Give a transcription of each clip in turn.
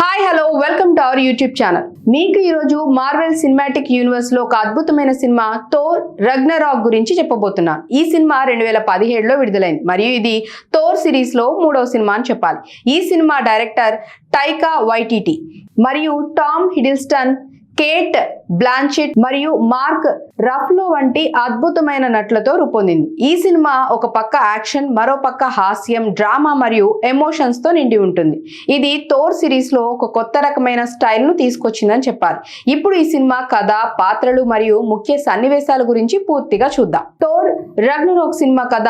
Hi hello welcome to our YouTube channel. మీకు ఈరోజు Marvel cinematic యూనివర్స్లో ఒక అద్భుతమైన సినిమా థోర్ రగ్నరాక్ గురించి చెప్పబోతున్నాను. ఈ సినిమా రెండు వేల పదిహేడులో విడుదలైంది. మరియు ఇది థోర్ సిరీస్లో మూడవ సినిమా అని చెప్పాలి. ఈ సినిమా డైరెక్టర్ టైకా వైటీటీ మరియు టామ్ హిడిల్స్టన్ కేట్ బ్లాంచెట్ మరియు మార్క్ రఫ్లో వంటి అద్భుతమైన నటులతో రూపొందింది. ఈ సినిమా ఒక పక్క యాక్షన్ మరో పక్క హాస్యం డ్రామా మరియు ఎమోషన్స్తో నిండి ఉంటుంది. ఇది థోర్ సిరీస్లో ఒక కొత్త రకమైన స్టైల్ను తీసుకొచ్చిందని చెప్పాలి. ఇప్పుడు ఈ సినిమా కథ పాత్రలు మరియు ముఖ్య సన్నివేశాల గురించి పూర్తిగా చూద్దాం. థోర్ రగ్నరోక్ సినిమా కథ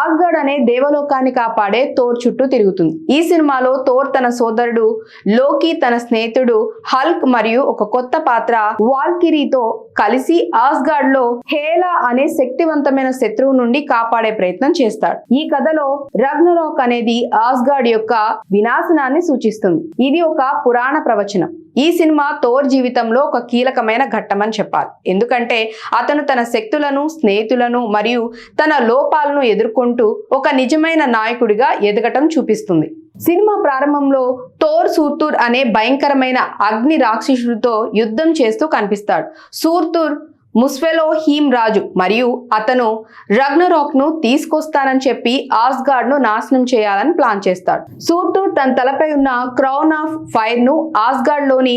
ఆస్గడ్ అనే దేవలోకాన్ని కాపాడే థోర్ చుట్టూ తిరుగుతుంది. ఈ సినిమాలో థోర్ తన సోదరుడు లోకి తన స్నేహితుడు హల్క్ మరియు ఒక కొత్త పాత్ర వాల్కిరీతో కలిసి ఆస్గార్డ్లో హేలా అనే శక్తివంతమైన శత్రువు నుండి కాపాడే ప్రయత్నం చేస్తాడు. ఈ కథలో రగ్నరాక్ అనేది ఆస్గార్డ్ యొక్క వినాశనాన్ని సూచిస్తుంది. ఇది ఒక పురాణ ప్రవచనం. ఈ సినిమా థోర్ జీవితంలో ఒక కీలకమైన ఘట్టమని చెప్పాలి. ఎందుకంటే అతను తన శక్తులను స్నేహితులను మరియు తన లోపాలను ఎదుర్కొంటూ ఒక నిజమైన నాయకుడిగా ఎదగటం చూపిస్తుంది. సినిమా ప్రారంభంలో తోర్ సూర్తూర్ అనే భయంకరమైన అగ్ని రాక్షసుడితో యుద్ధం చేస్తూ కనిపిస్తాడు. సూర్తూర్ ముస్వెలో హీమ్ రాజు మరియు అతను రగ్నరాక్ను తీసుకొస్తానని చెప్పి ఆస్గార్డ్ను నాశనం చేయాలని ప్లాన్ చేస్తాడు. సూర్తూర్ తన తలపై ఉన్న క్రౌన్ ఆఫ్ ఫైర్ను ఆస్గార్డ్లోని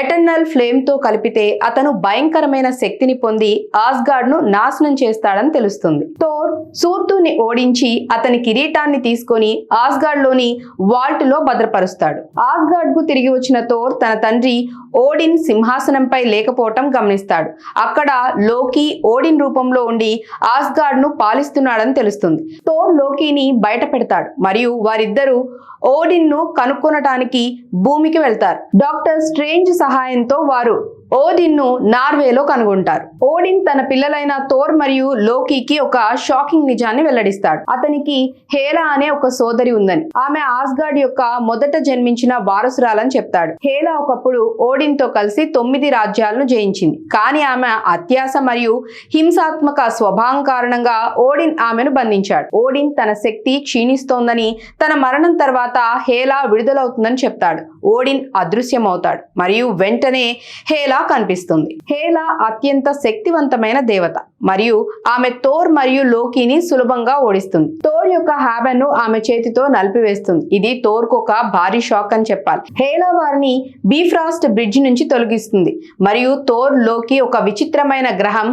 ఎటర్నల్ ఫ్లేమ్తో కలిపితే అతను భయంకరమైన శక్తిని పొంది ఆస్గార్డ్ను నాశనం చేస్తాడని తెలుస్తుంది. థోర్ సూర్తూని ఓడించి అతని కిరీటాన్ని తీసుకొని ఆస్గార్డ్లోని వాల్ట్లో భద్రపరుస్తాడు. ఆస్గార్డ్కు తిరిగి వచ్చిన థోర్ తన తండ్రి ఓడిన్ సింహాసనంపై లేకపోవటం గమనిస్తాడు. అక్కడ లోకి ఓడిన్ రూపంలో ఉండి ఆస్గార్డ్ను పాలిస్తున్నాడని తెలుస్తుంది. థోర్ లోకిని బయట పెడతాడు. మరియు వారిద్దరూ ఓడిన్ను కనుక్కొనటానికి భూమికి వెళ్తారు. డాక్టర్ స్ట్రేంజ్ సహాయంతో వారు ఓడిన్ను నార్వేలో కనుగొంటారు. ఓడిన్ తన పిల్లలైన థోర్ మరియు లోకీకి ఒక షాకింగ్ నిజాన్ని వెల్లడిస్తాడు. అతనికి హేలా అనే ఒక సోదరి ఉందని ఆమె ఆస్గాడ్ యొక్క మొదట జన్మించిన వారసురాలని చెప్తాడు. హేలా ఒకప్పుడు ఓడిన్తో కలిసి తొమ్మిది రాజ్యాలను జయించింది. కానీ ఆమె అత్యాస మరియు హింసాత్మక స్వభావం కారణంగా ఓడిన్ ఆమెను బంధించాడు. ఓడిన్ తన శక్తి క్షీణిస్తోందని తన మరణం తర్వాత హేలా విడుదలవుతుందని చెప్తాడు. ఓడిన్ అదృశ్యమవుతాడు మరియు వెంటనే హేలా కనిపిస్తుంది. హేలా అత్యంత శక్తివంతమైన దేవత మరియు ఆమె తోర్ మరియు లోకిని సులభంగా ఓడిస్తుంది. తోర్ యొక్క హ్యాబెన్ను ఆమె చేతితో నలిపివేస్తుంది. ఇది తోర్కు ఒక భారీ షాక్ అని చెప్పాలి. హేలా వారిని బీఫ్రాస్ట్ బ్రిడ్జ్ నుంచి తొలగిస్తుంది మరియు తోర్లోకి ఒక విచిత్రమైన గ్రహం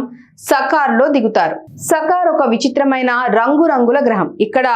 సకార్లో దిగుతారు. సకార్ ఒక విచిత్రమైన రంగురంగుల గ్రహం. ఇక్కడ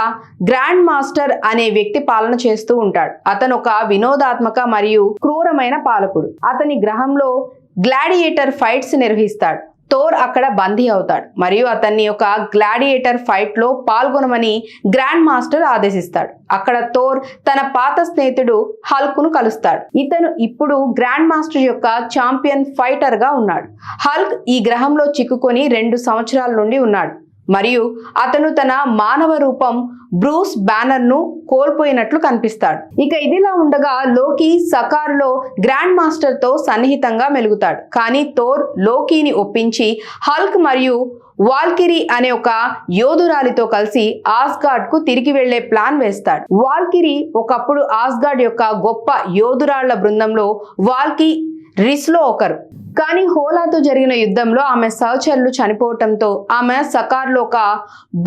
గ్రాండ్ మాస్టర్ అనే వ్యక్తి పాలన చేస్తూ ఉంటాడు. అతను ఒక వినోదాత్మక మరియు క్రూరమైన పాలకుడు. అతని గ్రహంలో గ్లాడియేటర్ ఫైట్స్ నిర్వహిస్తాడు. థోర్ అక్కడ బందీ అవుతాడు. మరియు అతన్ని ఒక గ్లాడియేటర్ ఫైట్లో పాల్గొనమని గ్రాండ్ మాస్టర్ ఆదేశిస్తాడు. అక్కడ థోర్ తన పాత స్నేహితుడు హల్క్ను కలుస్తాడు. ఇతను ఇప్పుడు గ్రాండ్ మాస్టర్ యొక్క ఛాంపియన్ ఫైటర్గా ఉన్నాడు. హల్క్ ఈ గ్రహంలో చిక్కుకొని రెండు సంవత్సరాల నుండి ఉన్నాడు. మరియు అతను తన మానవ రూపం బ్రూస్ బ్యానర్ను కోల్పోయినట్లు కనిపిస్తాడు. ఇక ఇదిలా ఉండగా లోకి సకార్లో గ్రాండ్ మాస్టర్తో సన్నిహితంగా మెలుగుతాడు. కానీ థోర్ లోకీని ఒప్పించి హల్క్ మరియు వాల్కిరి అనే ఒక యోధురాలితో కలిసి ఆస్గాడ్కు తిరిగి వెళ్ళే ప్లాన్ వేస్తాడు. వాల్కిరి ఒకప్పుడు ఆస్గాడ్ యొక్క గొప్ప యోధురాళ్ళ బృందంలో వాల్కి రిస్లో ఒకరు. కానీ హోలాతో జరిగిన యుద్ధంలో ఆమె సహచరులు చనిపోవటంతో ఆమె సకార్లో ఒక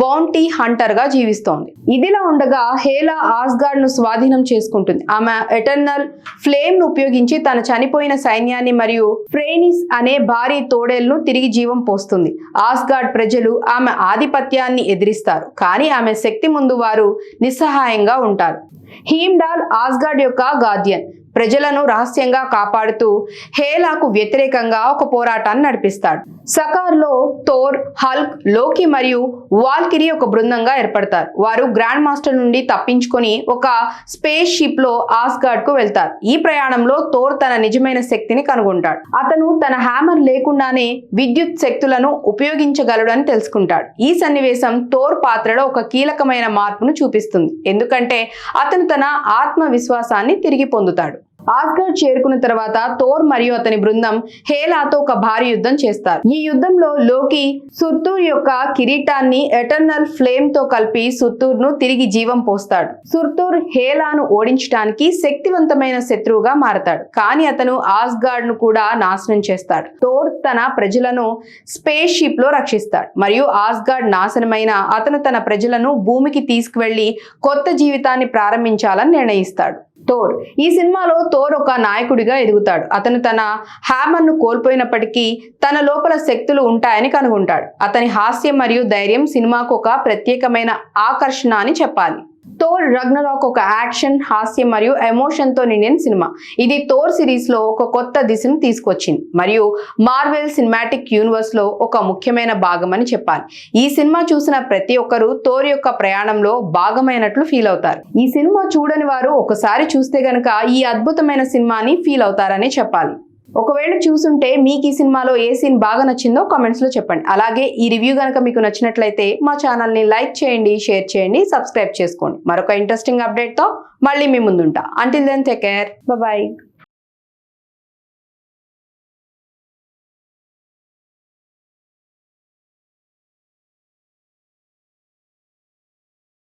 బౌంటీ హంటర్గా జీవిస్తోంది. ఇదిలా ఉండగా హేలా ఆస్గార్డ్ను స్వాధీనం చేసుకుంటుంది. ఆమె ఎటర్నల్ ఫ్లేమ్ను ఉపయోగించి తన చనిపోయిన సైన్యాన్ని మరియు ఫ్రేనిస్ అనే భారీ తోడేళ్ళను తిరిగి జీవం పోస్తుంది. ఆస్గార్డ్ ప్రజలు ఆమె ఆధిపత్యాన్ని ఎదిరిస్తారు. కానీ ఆమె శక్తి ముందు వారు నిస్సహాయంగా ఉంటారు. హీమ్డాల్ ఆస్గార్డ్ యొక్క గార్డియన్. ప్రజలను రహస్యంగా కాపాడుతూ హేలాకు వ్యతిరేకంగా ఒక పోరాటాన్ని నడిపిస్తాడు. సకార్లో థోర్ హల్క్లోకి మరియు వాల్కిరి ఒక బృందంగా ఏర్పడతారు. వారు గ్రాండ్ మాస్టర్ నుండి తప్పించుకొని ఒక స్పేస్ షిప్లో ఆస్గార్డ్కు వెళ్తారు. ఈ ప్రయాణంలో థోర్ తన నిజమైన శక్తిని కనుగొంటాడు. అతను తన హ్యామర్ లేకుండానే విద్యుత్ శక్తులను ఉపయోగించగలడని తెలుసుకుంటాడు. ఈ సన్నివేశం థోర్ పాత్రలో ఒక కీలకమైన మార్పును చూపిస్తుంది. ఎందుకంటే అతను తన ఆత్మవిశ్వాసాన్ని తిరిగి పొందుతాడు. ఆస్గర్డ్ చేరుకున్న తర్వాత థోర్ మరియు అతని బృందం హేలాతో ఒక భారీ యుద్ధం చేస్తారు. ఈ యుద్ధంలో లోకి సుర్తూర్ యొక్క కిరీటాన్ని ఎటర్నల్ ఫ్లేమ్తో కలిపి సుర్తూర్ను తిరిగి జీవం పోస్తాడు. సుర్తూర్ హేలాను ఓడించడానికి శక్తివంతమైన శత్రువుగా మారతాడు. కానీ అతను ఆస్గార్డ్ను కూడా నాశనం చేస్తాడు. థోర్ తన ప్రజలను స్పేస్ షిప్లో రక్షిస్తాడు. మరియు ఆస్గార్డ్ నాశనమైన అతను తన ప్రజలను భూమికి తీసుకువెళ్ళి కొత్త జీవితాన్ని ప్రారంభించాలని నిర్ణయిస్తాడు. థోర్ ఈ సినిమాలో థోర్ ఒక నాయకుడిగా ఎదుగుతాడు. అతను తన హ్యామర్ను కోల్పోయినప్పటికీ తన లోపల శక్తులు ఉంటాయని కనుగొంటాడు. అతని హాస్యం మరియు ధైర్యం సినిమాకు ఒక ప్రత్యేకమైన ఆకర్షణ అని చెప్పాలి. థోర్ రగ్నరాక్ ఒక యాక్షన్ హాస్యం మరియు ఎమోషన్తో నిండిన సినిమా. ఇది థోర్ సిరీస్లో ఒక కొత్త దిశను తీసుకొచ్చింది. మరియు మార్వెల్ సినిమాటిక్ యూనివర్స్లో ఒక ముఖ్యమైన భాగం అని చెప్పాలి. ఈ సినిమా చూసిన ప్రతి ఒక్కరూ థోర్ యొక్క ప్రయాణంలో భాగమైనట్లు ఫీల్ అవుతారు. ఈ సినిమా చూడని వారు ఒకసారి చూస్తే గనక ఈ అద్భుతమైన సినిమాని ఫీల్ అవుతారని చెప్పాలి. ఒకవేళ చూసుంటే మీకు ఈ సినిమాలో ఏ సీన్ బాగా నచ్చిందో కామెంట్స్లో చెప్పండి. అలాగే ఈ రివ్యూ గనక మీకు నచ్చినట్లయితే మా ఛానల్ని లైక్ చేయండి షేర్ చేయండి సబ్స్క్రైబ్ చేసుకోండి. మరొక ఇంట్రెస్టింగ్ అప్డేట్తో మళ్ళీ మీ ముందుంటా. Until then take care bye